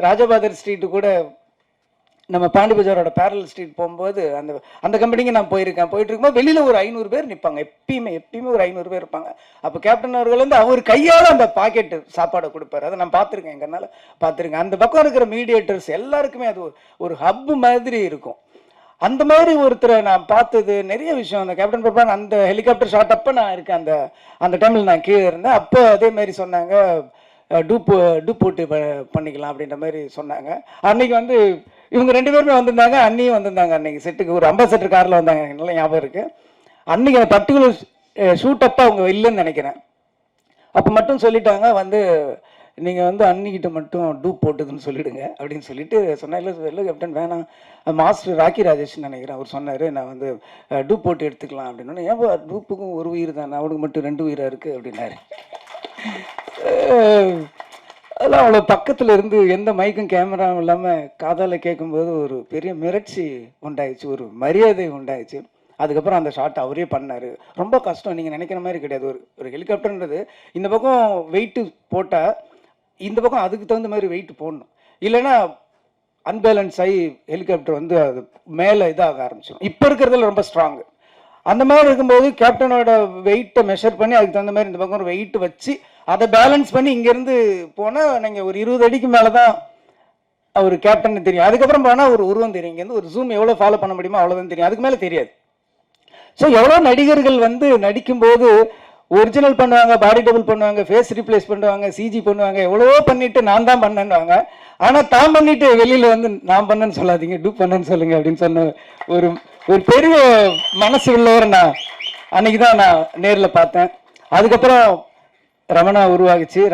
ராஜபாதர் street கூட நம்ம Pandi பஜாரோட barrel street போகும்போது அந்த அந்த கம்பெனிக்கு நான் போயிருக்கேன். போயிட்டு இருக்கும்போது வெளியில் ஒரு ஐநூறு பேர் நிற்பாங்க எப்பயுமே எப்பயுமே ஒரு ஐநூறு பேர் இருப்பாங்க. அப்போ கேப்டன் அவர்கள் வந்து அவர் கையால் அந்த பாக்கெட்டு சாப்பாடை கொடுப்பாரு. அதை நான் பார்த்துருக்கேன் எங்கனால. பார்த்துருக்கேன். அந்த பக்கம் இருக்கிற மீடியேட்டர்ஸ் எல்லாருக்குமே அது ஒரு- ஒரு ஹப் மாதிரி இருக்கும். அந்த மாதிரி ஒருத்தரை நான் பார்த்தது நிறைய விஷயம். அந்த கேப்டன் பிரபான் அந்த ஹெலிகாப்டர் ஷாட் அப்போ நான் இருக்கேன். அந்த அந்த டைமில் நான் கீழே இருந்தேன். அப்போ அதே மாதிரி சொன்னாங்க டூப்பு டூப் போட்டு ப- பண்ணிக்கலாம் அப்படின்ற மாதிரி சொன்னாங்க. அன்னைக்கு வந்து இவங்க ரெண்டு பேருமே வந்திருந்தாங்க அண்ணியும் வந்திருந்தாங்க அன்னைக்கு செட்டுக்கு. ஒரு அம்பாசடர் காரில் வந்தாங்க எனக்கு நல்லா ஞாபகம் இருக்குது அன்னைக்கு அந்த பர்டிகுலர் ஷூட்டப்பாக அவங்க இல்லைன்னு நினைக்கிறேன். அப்போ மட்டும் சொல்லிட்டாங்க வந்து நீங்கள் வந்து அன்னிக்கிட்ட மட்டும் டூப் போட்டுதுன்னு சொல்லிடுங்க அப்படின்னு சொல்லிட்டு சொன்னேன். இல்லை இல்லை கேப்டன் வேணாம். மாஸ்டர் ராக்கி ராஜேஷ்னு நினைக்கிறேன் அவர் சொன்னார் நான் வந்து டூப் போட்டு எடுத்துக்கலாம் அப்படின்னு. ஏன் டூப்புக்கும் ஒரு உயிர் தானே அவனுக்கு மட்டும் ரெண்டு உயிராக இருக்குது அப்படின்னாரு. அதெல்லாம் அவ்வளோ பக்கத்தில் இருந்து எந்த மைக்கும் கேமராவும் இல்லாமல் காதால் கேட்கும்போது ஒரு பெரிய மிரட்சி உண்டாயிடுச்சு ஒரு மரியாதை உண்டாயிடுச்சு. அதுக்கப்புறம் அந்த ஷாட் அவரே பண்ணார். ரொம்ப கஷ்டம். நீங்கள் நினைக்கிற மாதிரி கிடையாது. ஒரு ஒரு ஹெலிகாப்டர்ன்றது இந்த பக்கம் வெயிட்டு போட்டால் இந்த பக்கம் அதுக்கு தகுந்த மாதிரி வெயிட் போடணும். இல்லைன்னா அன்பேலன்ஸ் ஆகி ஹெலிகாப்டர் வந்து அது மேலே இதாக ஆரம்பிச்சிடும். இப்போ இருக்கிறதுல ரொம்ப ஸ்ட்ராங் அந்த மாதிரி இருக்கும்போது கேப்டனோட வெயிட்டை மெஷர் பண்ணி அதுக்கு தகுந்த மாதிரி இந்த பக்கம் ஒரு வெயிட் வச்சு அதை பேலன்ஸ் பண்ணி இங்கேருந்து போனால் நீங்கள் ஒரு இருபது அடிக்கு மேலே தான் அவர் கேப்டன் தெரியும். அதுக்கப்புறம் போனால் ஒரு உருவம் தெரியும். இங்கேருந்து ஒரு ஜூம் எவ்வளோ ஃபாலோ பண்ண முடியுமோ அவ்வளோதான் தெரியும். அதுக்கு மேலே தெரியாது. ஸோ எவ்வளோ நடிகர்கள் வந்து நடிக்கும்போது ஒரிஜினல் பண்ணுவாங்க பாடி டபுள் பண்ணுவாங்க ஃபேஸ் ரீப்ளேஸ் பண்ணுவாங்க சிஜி பண்ணுவாங்க எவ்வளவோ பண்ணிட்டு நான் தான் பண்ணேன்னுவாங்க. ஆனால் தான் பண்ணிட்டு வெளியில் வந்து நான் பண்ணேன்னு சொல்லாதீங்க டூ பண்ணேன்னு சொல்லுங்க அப்படின்னு சொன்ன ஒரு ஒரு பெரிய மனசு உள்ளவர் நான். அன்னைக்கு தான் நான் நேரில் பார்த்தேன். அதுக்கப்புறம் ரமணா உருவாகுச்சு.